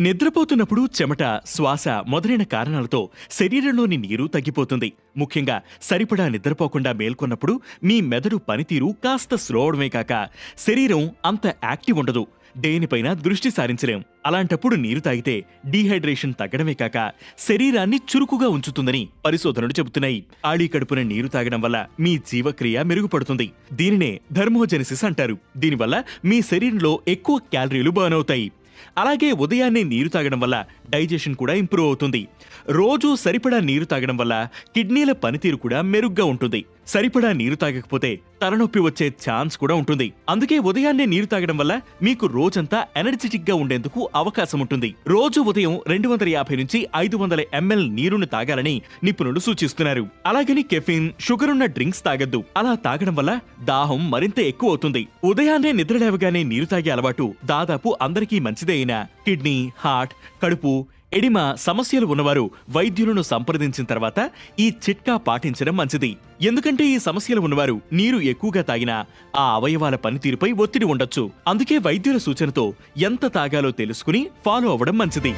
నిద్రపోతున్నప్పుడు చెమట శ్వాస మొదలైన కారణాలతో శరీరంలోని నీరు తగ్గిపోతుంది. ముఖ్యంగా సరిపడా నిద్రపోకుండా మేల్కొన్నప్పుడు మీ మెదడు పనితీరు కాస్త స్లో అవడమే కాక శరీరం అంత యాక్టివ్ ఉండదు. దేనిపైన దృష్టి సారించలేం. అలాంటప్పుడు నీరు తాగితే డీహైడ్రేషన్ తగ్గడమే కాక శరీరాన్ని చురుకుగా ఉంచుతుందని పరిశోధనలు చెబుతున్నాయి. ఆళీ కడుపున నీరు తాగడం వల్ల మీ జీవక్రియ మెరుగుపడుతుంది. దీనినే ధర్మోజెనిసిస్ అంటారు. దీనివల్ల మీ శరీరంలో ఎక్కువ క్యాలరీలు బర్న్ అవుతాయి. అలాగే ఉదయాన్నే నీరు తాగడం వల్ల డైజెషన్ కూడా ఇంప్రూవ్ అవుతుంది. రోజు సరిపడా నీరు తాగడం వల్ల కిడ్నీల పనితీరు కూడా మెరుగ్గా ఉంటుంది. సరిపడా నీరు తాగకపోతే తలనొప్పి వచ్చే ఛాన్స్ కూడా ఉంటుంది. అందుకే ఉదయాన్నే నీరు తాగడం వల్ల మీకు రోజంతా ఎనర్జెటిక్గా ఉండేందుకు అవకాశం ఉంటుంది. రోజు ఉదయం రెండు వందల యాభై నుంచి ఐదు వందల ఎంఎల్ నీరును తాగాలని నిపుణులు సూచిస్తున్నారు. అలాగని కెఫిన్ షుగర్ ఉన్న డ్రింక్స్ తాగద్దు. అలా తాగడం వల్ల దాహం మరింత ఎక్కువ అవుతుంది. ఉదయాన్నే నిద్ర లేవగానే నీరు తాగే అలవాటు దాదాపు అందరికీ మంచిదే అయినా కిడ్నీ హార్ట్ కడుపు ఎడిమ సమస్యలు ఉన్నవారు వైద్యులను సంప్రదించిన తర్వాత ఈ చిట్కా పాటించడం మంచిది. ఎందుకంటే ఈ సమస్యలు ఉన్నవారు నీరు ఎక్కువగా తాగినా ఆ అవయవాల పనితీరుపై ఒత్తిడి ఉండొచ్చు. అందుకే వైద్యుల సూచనతో ఎంత తాగాలో తెలుసుకుని ఫాలో అవ్వడం మంచిది.